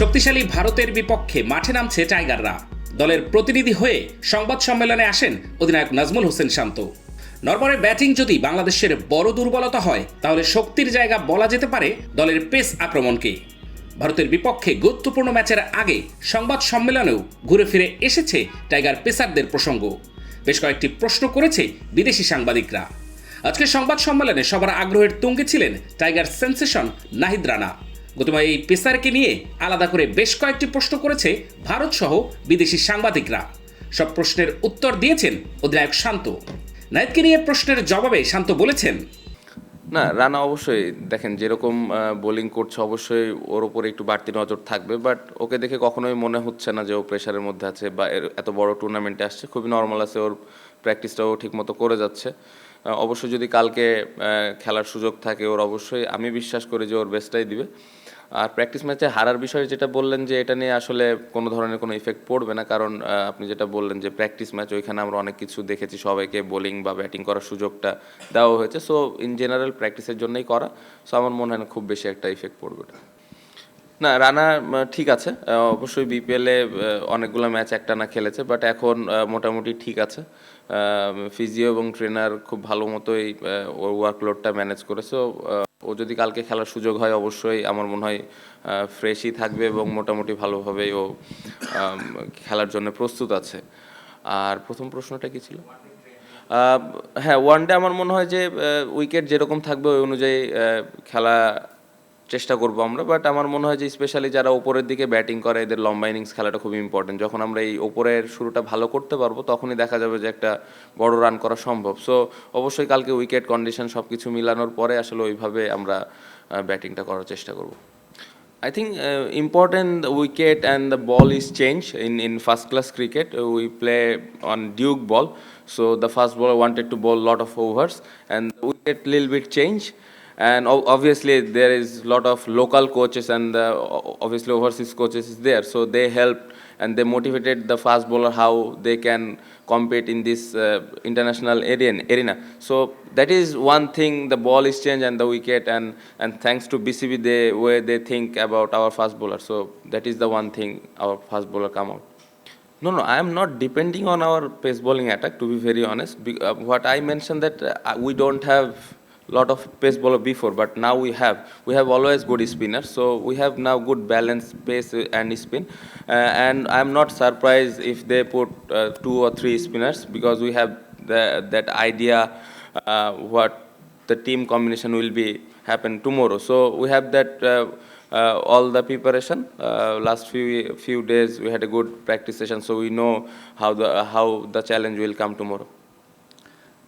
শক্তিশালী ভারতের বিপক্ষে মাঠে নামছে টাইগাররা। দলের প্রতিনিধি হয়ে সংবাদ সম্মেলনে আসেন অধিনায়ক নাজমুল হোসেন শান্ত। নরবরের ব্যাটিং যদি বাংলাদেশের বড় দুর্বলতা হয়, তাহলে শক্তির জায়গা বলা যেতে পারে দলের পেস আক্রমণকে। ভারতের বিপক্ষে গুরুত্বপূর্ণ ম্যাচের আগে সংবাদ সম্মেলনেও ঘুরে ফিরে এসেছে টাইগার পেসারদের প্রসঙ্গ। বেশ কয়েকটি প্রশ্ন করেছে বিদেশি সাংবাদিকরা। আজকের সংবাদ সম্মেলনে সবার আগ্রহের তুঙ্গে ছিলেন টাইগার সেন্সেশন নাহিদ রানা। গতবার এই পেসারকে নিয়ে আলাদা করে বেশ কয়েকটি প্রশ্ন করেছে ভারত সহ বিদেশি সাংবাদিকরা। সব প্রশ্নের উত্তর দিয়েছেন অধিনায়ক শান্ত। নাহিদকে নিয়ে প্রশ্নের জবাবে শান্ত বলেছেন, না, রানা অবশ্যই দেখেন যেরকম বোলিং করছে অবশ্যই ওর উপরে একটু বাড়তি নজর থাকবে, বাট ওকে দেখে কখনোই মনে হচ্ছে না যে ও প্রেশারের মধ্যে আছে বা এত বড় টুর্নামেন্টে আসছে। খুবই নর্মাল আছে ওর প্র্যাকটিসটাও ঠিকমতো করে যাচ্ছে। আহ, অবশ্যই যদি কালকে খেলার সুযোগ থাকে ওর অবশ্যই আমি বিশ্বাস করি যে ওর বেস্টটাই দিবে। আর প্র্যাকটিস ম্যাচে হারার বিষয়ে যেটা বললেন যে এটা নিয়ে আসলে কোনো ধরনের কোনো ইফেক্ট পড়বে না। কারণ আপনি যেটা বললেন যে প্র্যাকটিস ম্যাচ ওইখানে আমরা অনেক কিছু দেখেছি সবাইকে বোলিং বা ব্যাটিং করার সুযোগটা দেওয়া হয়েছে। সো ইন জেনারেল প্র্যাকটিসের জন্যই করা। সো আমার মনে হয় না খুব বেশি একটা ইফেক্ট পড়বে ওটা। না রানা ঠিক আছে। অবশ্যই বিপিএলে অনেকগুলো ম্যাচ একটানা খেলেছে বাট এখন মোটামুটি ঠিক আছে। ফিজিও এবং ট্রেনার খুব ভালো মতোই ওর ওয়ার্কলোডটা ম্যানেজ করেছে ও, যদি কালকে খেলার সুযোগ হয় অবশ্যই আমার মনে হয় ফ্রেশই থাকবে এবং মোটামুটি ভালোভাবেই ও খেলার জন্য প্রস্তুত আছে। আর প্রথম প্রশ্নটা কী ছিল? হ্যাঁ ওয়ান ডে আমার মনে হয় যে উইকেট যেরকম থাকবে ওই অনুযায়ী খেলা চেষ্টা করব আমরা বাট আমার মনে হয় যে স্পেশালি যারা ওপরের দিকে ব্যাটিং করে এদের লম্বা ইনিংস খেলাটা খুব ইম্পর্টেন্ট যখন আমরা এই ওপরের শুরুটা ভালো করতে পারব তখনই দেখা যাবে যে একটা বড় রান করা সম্ভব সো অবশ্যই কালকে উইকেট কন্ডিশন সব কিছু মিলানোর পরে আসলে ওইভাবে আমরা ব্যাটিংটা করার চেষ্টা করব I think uh, important wicket and the ball is change in, in first class cricket. Uh, we play on Duke ball, so the fast bowler bowl lot of overs, and the wicket little bit change. And obviously there is a lot of local coaches and obviously overseas coaches is there, so they helped and they motivated the fast bowler how they can compete in this uh, international arena. So that is one thing. The ball is changed and the wicket, and and thanks to BCB, they way they think about our fast bowler. So that is the one thing our fast bowler come out. No, no, I am not depending on our pace bowling attack. To be very honest, Be- uh, what I mentioned that uh, we don't have lot of pace bowler before, but now we have. We have always good spinners, so we have now good balance pace and spin. Uh, and I'm not surprised if they put uh, two or three spinners because we have the, that idea uh, what the team combination will be happen tomorrow. So we have that. Uh, uh, all the preparation uh, last few few days we had a good practice session so we know how the how the challenge will come tomorrow